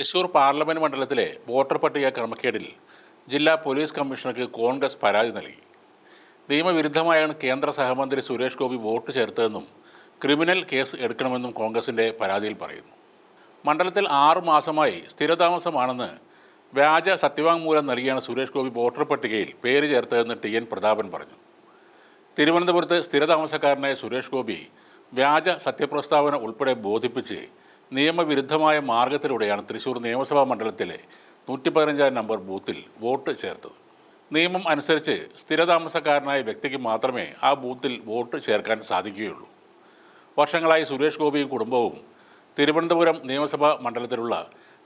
Thrissur parliament മണ്ഡലത്തിലെ voter പട്ടിക ക്രമക്കേടിൽ ജില്ലാ പോലീസ് കമ്മീഷണർക്ക് കോൺഗ്രസ് പരാതി നൽകി. നിയമവിരുദ്ധമായാണ് കേന്ദ്ര സഹമന്ത്രി സുരേഷ് ഗോപി വോട്ട് ചേർത്തതെന്നും ക്രിമിനൽ കേസ് എടുക്കണമെന്നും കോൺഗ്രസിന്റെ പരാതിയിൽ പറയുന്നു. മണ്ഡലത്തിൽ ആറു മാസമായി സ്ഥിരതാമസമാണെന്ന് വ്യാജ സത്യവാങ്മൂലം നൽകിയാണ് സുരേഷ് ഗോപി വോട്ടർ പട്ടികയിൽ പേര് ചേർത്തതെന്ന് ടി എൻ പ്രതാപൻ പറഞ്ഞു. തിരുവനന്തപുരത്ത് സ്ഥിരതാമസക്കാരനായ സുരേഷ് ഗോപി വ്യാജ സത്യപ്രസ്താവന ഉൾപ്പെടെ ബോധിപ്പിച്ച് നിയമവിരുദ്ധമായ മാർഗത്തിലൂടെയാണ് തൃശൂർ നിയമസഭാ മണ്ഡലത്തിലെ നൂറ്റി പതിനഞ്ചാം നമ്പർ ബൂത്തിൽ വോട്ട് ചേർത്തത്. നിയമം അനുസരിച്ച് സ്ഥിരതാമസക്കാരനായ വ്യക്തിക്ക് മാത്രമേ ആ ബൂത്തിൽ വോട്ട് ചേർക്കാൻ സാധിക്കുകയുള്ളൂ. വർഷങ്ങളായി സുരേഷ് ഗോപിയും കുടുംബവും തിരുവനന്തപുരം നിയമസഭാ മണ്ഡലത്തിലുള്ള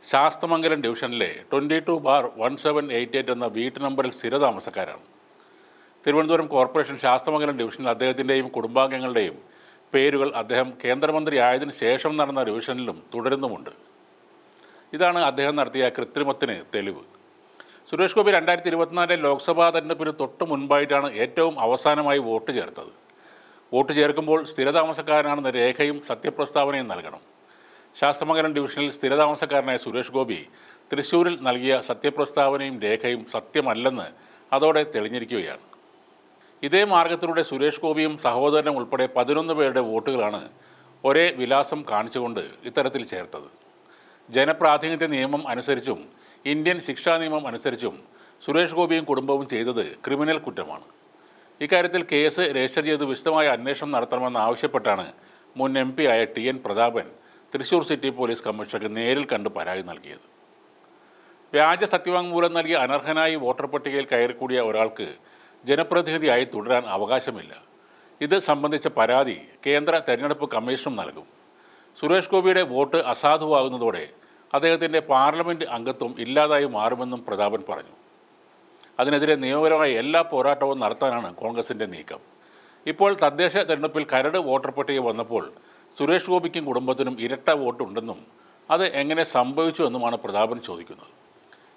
ശാസ്തമംഗലം ഡിവിഷനിലെ twenty two bar one seven eight eight എന്ന വീട്ടു നമ്പറിൽ സ്ഥിരതാമസക്കാരാണ്. തിരുവനന്തപുരം കോർപ്പറേഷൻ ശാസ്തമംഗലം ഡിവിഷനിൽ അദ്ദേഹത്തിന്റെയും കുടുംബാംഗങ്ങളുടെയും പേരുകൾ അദ്ദേഹം കേന്ദ്രമന്ത്രി ആയതിനു ശേഷം നടന്ന റിവിഷനിലും തുടരുന്നുമുണ്ട്. ഇതാണ് അദ്ദേഹം നടത്തിയ കൃത്രിമത്തിന് തെളിവ്. സുരേഷ് ഗോപി രണ്ടായിരത്തി ഇരുപത്തിനാലിലെ ലോക്സഭാ തെരഞ്ഞെടുപ്പിന് തൊട്ട് മുൻപായിട്ടാണ് ഏറ്റവും അവസാനമായി വോട്ട് ചേർത്തത്. വോട്ട് ചേർക്കുമ്പോൾ സ്ഥിരതാമസക്കാരനാണെന്ന രേഖയും സത്യപ്രസ്താവനയും നൽകണം. ശാസ്തമംഗലം ഡിവിഷനിൽ സ്ഥിരതാമസക്കാരനായ സുരേഷ് ഗോപി തൃശൂരിൽ നൽകിയ സത്യപ്രസ്താവനയും രേഖയും സത്യമല്ലെന്ന് അതോടെ തെളിഞ്ഞിരിക്കുകയാണ്. ഇതേ മാർഗത്തിലൂടെ സുരേഷ് ഗോപിയും സഹോദരനും ഉൾപ്പെടെ പതിനൊന്ന് പേരുടെ വോട്ടുകളാണ് ഒരേ വിലാസം കാണിച്ചുകൊണ്ട് ഇത്തരത്തിൽ ചേർത്തത്. ജനപ്രാതിനിധ്യ നിയമം അനുസരിച്ചും ഇന്ത്യൻ ശിക്ഷാ നിയമം അനുസരിച്ചും സുരേഷ് ഗോപിയും കുടുംബവും ചെയ്തത് ക്രിമിനൽ കുറ്റമാണ്. ഇക്കാര്യത്തിൽ കേസ് രജിസ്റ്റർ ചെയ്ത് വിശദമായ അന്വേഷണം നടത്തണമെന്ന് ആവശ്യപ്പെട്ടാണ് മുൻ എം പി ആയ T N Prathapan Thrissur city police കമ്മീഷണർക്ക് നേരിൽ കണ്ട് പരാതി നൽകിയത്. വ്യാജ സത്യവാങ്മൂലം നൽകി അനർഹനായി വോട്ടർ പട്ടികയിൽ കയറിക്കൂടിയ ഒരാൾക്ക് ജനപ്രതിനിധിയായി തുടരാൻ അവകാശമില്ല. ഇത് സംബന്ധിച്ച പരാതി കേന്ദ്ര തെരഞ്ഞെടുപ്പ് കമ്മീഷനും നൽകും. സുരേഷ് ഗോപിയുടെ വോട്ട് അസാധുവാകുന്നതോടെ അദ്ദേഹത്തിന്റെ പാർലമെന്റ് അംഗത്വം ഇല്ലാതായി മാറുമെന്നും പ്രതാപൻ പറഞ്ഞു. അതിനെതിരെ നിയമപരമായ എല്ലാ പോരാട്ടവും നടത്താനാണ് കോൺഗ്രസിന്റെ നീക്കം. ഇപ്പോൾ തദ്ദേശ തെരഞ്ഞെടുപ്പിൽ കരട് വോട്ടർ പട്ടിക വന്നപ്പോൾ സുരേഷ് ഗോപിക്കും കുടുംബത്തിനും ഇരട്ട വോട്ടുണ്ടെന്നും അത് എങ്ങനെ സംഭവിച്ചു എന്നുമാണ് പ്രതാപൻ ചോദിക്കുന്നത്.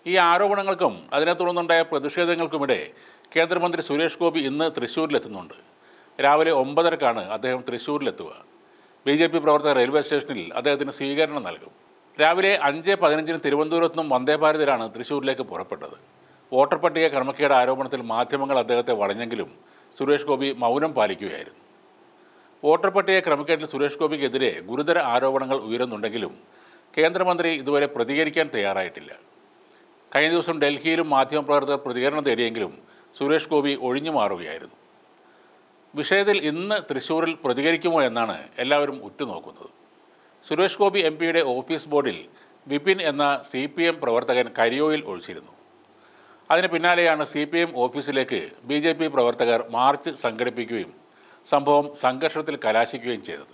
ഈ ആരോപണങ്ങൾക്കും അതിനെ തുടർന്നുണ്ടായ പ്രതിഷേധങ്ങൾക്കുമിടെ കേന്ദ്രമന്ത്രി സുരേഷ് ഗോപി ഇന്ന് തൃശ്ശൂരിലെത്തുന്നുണ്ട്. രാവിലെ ഒമ്പതരക്കാണ് അദ്ദേഹം തൃശ്ശൂരിലെത്തുക. ബി ജെ പി പ്രവർത്തകർ റെയിൽവേ സ്റ്റേഷനിൽ അദ്ദേഹത്തിന് സ്വീകരണം നൽകും. രാവിലെ അഞ്ച് പതിനഞ്ചിന് തിരുവനന്തപുരത്ത് നിന്നും തൃശ്ശൂരിലേക്ക് പുറപ്പെട്ടത്. വോട്ടർ പട്ടിക ക്രമക്കേട് ആരോപണത്തിൽ മാധ്യമങ്ങൾ അദ്ദേഹത്തെ വളഞ്ഞെങ്കിലും സുരേഷ് ഗോപി മൗനം പാലിക്കുകയായിരുന്നു. വോട്ടർ പട്ടിക ക്രമക്കേട്ടിൽ സുരേഷ് ഗോപിക്കെതിരെ ഗുരുതര ആരോപണങ്ങൾ ഉയരുന്നുണ്ടെങ്കിലും കേന്ദ്രമന്ത്രി ഇതുവരെ പ്രതികരിക്കാൻ തയ്യാറായിട്ടില്ല. കഴിഞ്ഞ ദിവസം ഡൽഹിയിലും മാധ്യമപ്രവർത്തകർ പ്രതികരണം തേടിയെങ്കിലും സുരേഷ് ഗോപി ഒഴിഞ്ഞു മാറുകയായിരുന്നു. വിഷയത്തിൽ ഇന്ന് തൃശ്ശൂരിൽ പ്രതികരിക്കുമോ എന്നാണ് എല്ലാവരും ഉറ്റുനോക്കുന്നത്. സുരേഷ് ഗോപി എം പിയുടെ ഓഫീസ് ബോർഡിൽ വിപിൻ എന്ന സി പി എം പ്രവർത്തകൻ കരിയോയിൽ ഒഴിച്ചിരുന്നു. അതിന് പിന്നാലെയാണ് സി പി എം ഓഫീസിലേക്ക് ബി ജെ പി പ്രവർത്തകർ മാർച്ച് സംഘടിപ്പിക്കുകയും സംഭവം സംഘർഷത്തിൽ കലാശിക്കുകയും ചെയ്തത്.